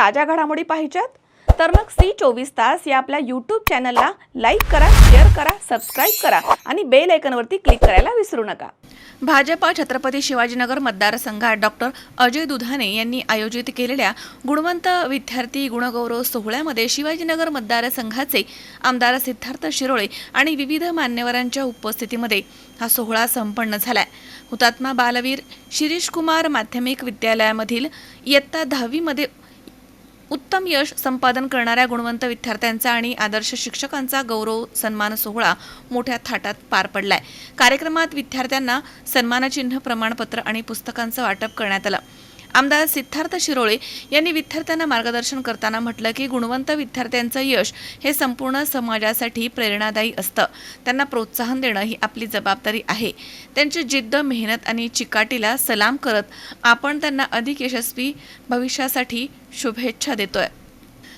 ताज्या घडामोडी पाहिजेत? तर मग सी चोवीस तास या आपल्या यूट्यूब चॅनलला लाईक करा शेअर करा सबस्क्राईब करा आणि बेल आयकनवरती क्लिक करायला विसरू नका. भाजपा छत्रपती शिवाजीनगर मतदारसंघात डॉक्टर अजय दुधाने यांनी आयोजित केलेल्या गुणवंत विद्यार्थी गुणगौरव सोहळ्यामध्ये शिवाजीनगर मतदारसंघाचे आमदार सिद्धार्थ शिरोळे आणि विविध मान्यवरांच्या उपस्थितीमध्ये हा सोहळा संपन्न झालाय. हुतात्मा बालवीर शिरीष कुमार माध्यमिक विद्यालयामधील इयत्ता दहावीमध्ये उत्तम यश संपादन करणाऱ्या गुणवंत विद्यार्थ्यांचा आणि आदर्श शिक्षकांचा गौरव सन्मान सोहळा मोठ्या थाटात पार पडलाय. कार्यक्रमात विद्यार्थ्यांना सन्मानचिन्ह प्रमाणपत्र आणि पुस्तकांचं वाटप करण्यात आलं. आमदार सिद्धार्थ शिरोळे यांनी विद्यार्थ्यांना मार्गदर्शन करताना म्हटलं की गुणवंत विद्यार्थ्यांचं यश हे संपूर्ण समाजासाठी प्रेरणादायी असतं. त्यांना प्रोत्साहन देणं ही आपली जबाबदारी आहे. त्यांची जिद्द मेहनत आणि चिकाटीला सलाम करत आपण त्यांना अधिक यशस्वी भविष्यासाठी शुभेच्छा देतोय.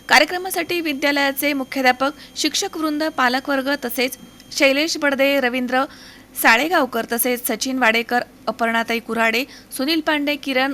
कार्यक्रमासाठी विद्यालयाचे मुख्याध्यापक शिक्षक वृंद पालकवर्ग तसेच शैलेश बडदे रवींद्र साळेगावकर तसेच सचिन वाडेकर अपर्णाताई कुऱ्हाडे सुनील पांडे किरण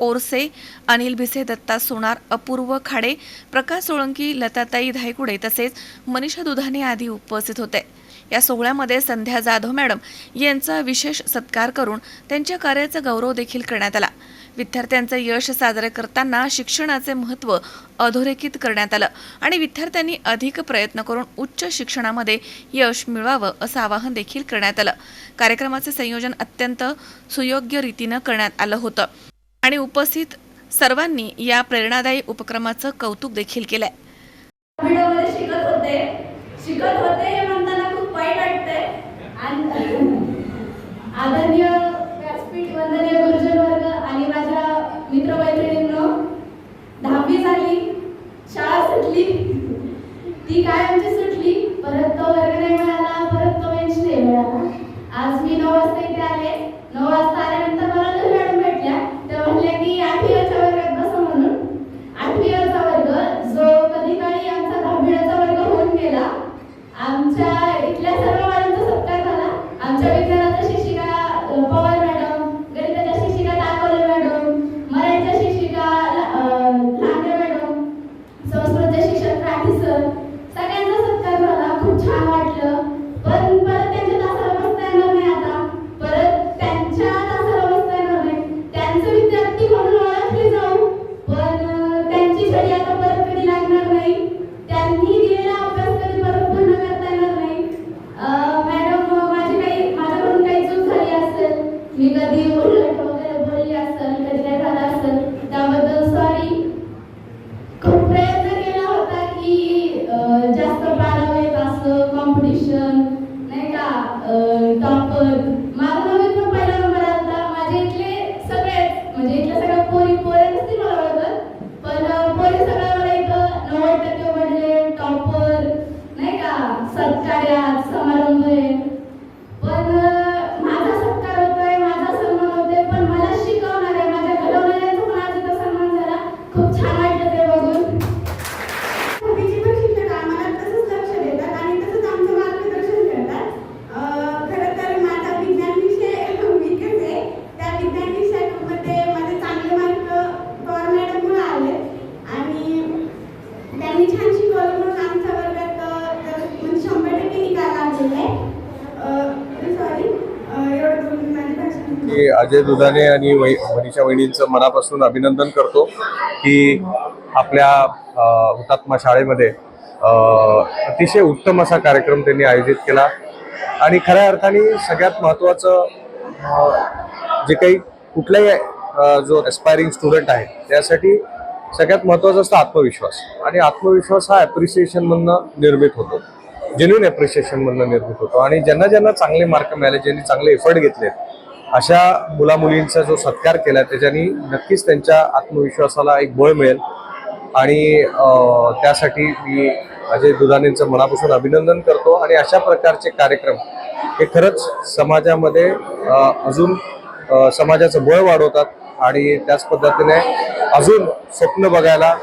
ओरसे अनिल भिसे दत्ता सोनार अपूर्व खाडे प्रकाश सोळंकी लताताई धायकुडे तसेच मनीषा दुधाने आदी उपस्थित होते. या सोहळ्यामध्ये संध्या जाधव मॅडम यांचा विशेष सत्कार करून त्यांच्या कार्याचा गौरव देखील करण्यात आला. विद्यार्थ्यांचं यश साजरे करताना शिक्षणाचे महत्त्व अधोरेखित करण्यात आलं आणि विद्यार्थ्यांनी अधिक प्रयत्न करून उच्च शिक्षणामध्ये यश मिळवावं असं आवाहन देखील करण्यात आलं. कार्यक्रमाचे संयोजन अत्यंत सुयोग्य रीतीनं करण्यात आलं होतं. आणि उपस्थित सर्वांनी या प्रेरणादायी उपक्रमाचं कौतुक देखील केलंय. शिकत होते. शिकत होते हे म्हणताना खूप वाईट वाटतंय. आदरणीय व्यासपीठ वंदनीय गुरुजन वर्ग आणि माझ्या मित्रमैत्रिणींनो दहावी झाली शाळा सुटली. ती काय आमची सुटली. परत तो वर्ग नाही मिळाला परत तो बेंच नाही मिळाला. आज मी नऊ वाजता इथे आले. नऊ वाजता छान शिकवलं म्हणून आमचा वर्गात म्हणजे शंभर टक्के निकाल लागलेला आहे. सॉरी एवढं माझी अजय दुधाने आणि वै मनीषा वहिनींचं मनापासून अभिनंदन करतो की आपल्या हुतात्मा शाळेमध्ये अतिशय उत्तम असा कार्यक्रम त्यांनी आयोजित केला. आणि खऱ्या अर्थाने सगळ्यात महत्त्वाचं जे काही कुठलाही जो एस्पायरिंग स्टुडंट आहे त्यासाठी सगळ्यात महत्त्वाचं असतं आत्मविश्वास. आणि आत्मविश्वास हा ॲप्रिसिएशनमधनं निर्मित होतो. जेन्युन ॲप्रिसिएशनमधनं निर्मित होतो. आणि ज्यांना ज्यांना चांगले मार्क मिळाले ज्यांनी चांगले एफर्ट घेतलेत अशा मुलामुलींचा जो सत्कार केला त्याच्यानी नक्कीच त्यांच्या आत्मविश्वासाला एक बळ मिळेल. आणि त्यासाठी मी अजय दुधानेंचं मनापासून अभिनंदन करतो. आणि अशा प्रकारचे कार्यक्रम हे खरंच समाजामध्ये अजून समाजाचं बळ वाढवतात. आणि त्याच पद्धतीने अजून स्वप्न बघायला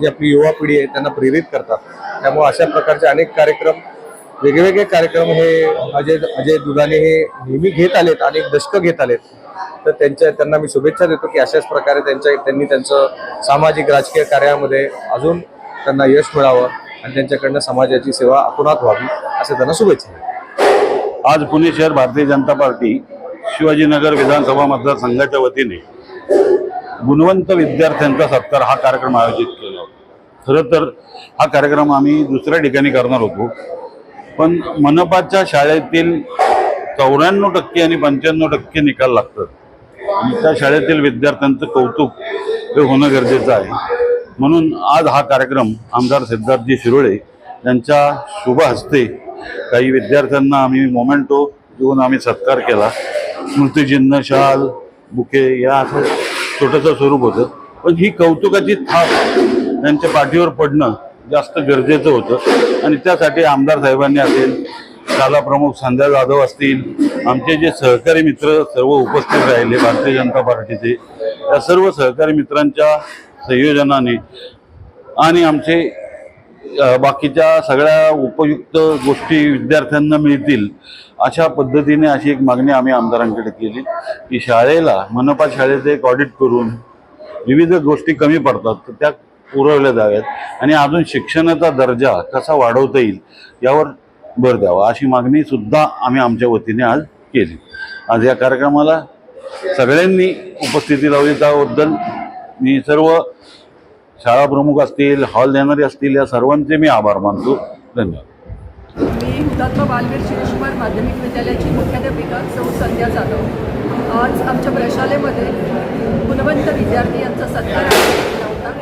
जी आपली युवा पिढी आहे त्यांना प्रेरित करतात. त्यामुळे अशा प्रकारचे अनेक कार्यक्रम वेगवेगळे कार्यक्रम हे अजय अजय दुधाने हे नेहमी घेत आलेत अनेक दशकं घेत आलेत. तर त्यांच्या त्यांना मी शुभेच्छा देतो की अशाच प्रकारे त्यांच्या त्यांनी त्यांचं सामाजिक राजकीय कार्यामध्ये अजून त्यांना यश मिळावं आणि त्यांच्याकडनं समाजाची सेवा अपुनात व्हावी असं त्यांना शुभेच्छा आज पुणे शहर भारतीय जनता पार्टी शिवाजीनगर विधानसभा मतदारसंघाच्या वतीने गुणवंत विद्यार्थ्यांचा सत्कार हा कार्यक्रम आयोजित केला होता. खरं तर हा कार्यक्रम आम्ही दुसऱ्या ठिकाणी करणार होतो. पण मनपाच्या शाळेतील चौऱ्याण्णव टक्के आणि पंच्याण्णव टक्के निकाल लागतात. आणि त्या शाळेतील विद्यार्थ्यांचं कौतुक हे होणं गरजेचं आहे. म्हणून आज हा कार्यक्रम आमदार सिद्धार्थजी शिरोळे यांच्या शुभ हस्ते काही विद्यार्थ्यांना आम्ही मोमेंटो देऊन आम्ही सत्कार केला. स्मृतिचिन्ह शाल बुके या असं छोटंसं स्वरूप होतं. पण ही कौतुकाची थाप त्यांच्या पाठीवर पडणं जास्त गरजेचं होतं. आणि त्यासाठी आमदार साहेबांनी असेल शाला प्रमुख संध्या जाधव असतील आमचे जे सहकारी मित्र सर्व उपस्थित राहिले भारतीय जनता पार्टीचे या सर्व सहकारी मित्रांच्या संयोजनाने आणि आमचे बाकीच्या सगळ्या उपयुक्त गोष्टी विद्यार्थ्यांना मिळतील अशा पद्धतीने अशी एक मागणी आम्ही आमदारांकडे केली की शाळेला मनपा शाळेचं एक ऑडिट करून विविध गोष्टी कमी पडतात तर त्या पुरवल्या जाव्यात. आणि अजून शिक्षणाचा दर्जा कसा वाढवता येईल यावर भर द्यावा अशी मागणी सुद्धा आम्ही आमच्या वतीने आज केली. आज या कार्यक्रमाला सगळ्यांनी उपस्थिती लावली. त्याबद्दल मी सर्व शाळा प्रमुख असतील हॉल देणारे असतील या सर्वांचे मी आभार मानतो. धन्यवाद. मी हुतात्मा बालवीर शिवकुमार माध्यमिक विद्यालयाची मुख्याध्यापिका सौ संध्या जाधव. आज आमच्या प्रशालेमध्ये गुणवंत विद्यार्थी यांचा सत्कार आयोजित केला होता.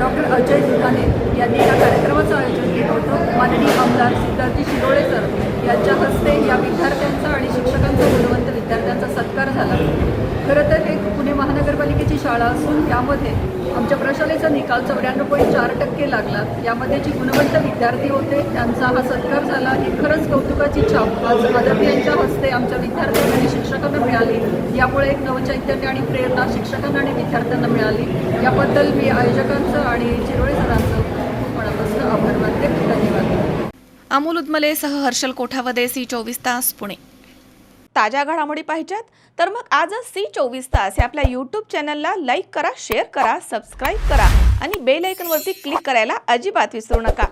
डॉक्टर अजय दुधाने यांनी या कार्यक्रमाचं आयोजन केलं होतं. माननीय आमदार सिद्धार्थी शिरोळे सर त्यांच्या हस्ते या विद्यार्थ्यांचा आणि शिक्षकांचा गुणवंत विद्यार्थ्यांचा सत्कार झाला. खरं तर एक पुणे महानगरपालिकेची शाळा असून यामध्ये आमच्या प्रशालेचा निकाल चौऱ्याण्णव पॉईंट चार टक्के लागला. यामध्ये जी गुणवंत विद्यार्थी होते त्यांचा हा सत्कार झाला. ही खरंच कौतुकाची छाप. आज आदरणीय यांच्या हस्ते आमच्या विद्यार्थ्यांना आणि शिक्षकांना मिळाली. यामुळे एक नवचैतन्य आणि प्रेरणा शिक्षकांना आणि विद्यार्थ्यांना मिळाली. याबद्दल मी आयोजकांचं आणि चिरोळे सरांचं खूप मनापासून आभार मानते. अमोल उदमलेसह हर्षल कोठावदे सी चोवीस तास पुणे. ताज्या घडामोडी पाहिजेत तर मग आजच सी चोवीस तास या आपल्या यूट्यूब चॅनलला लाईक करा शेअर करा सबस्क्राईब करा आणि बेल आयकॉनवरती क्लिक करायला अजिबात विसरू नका.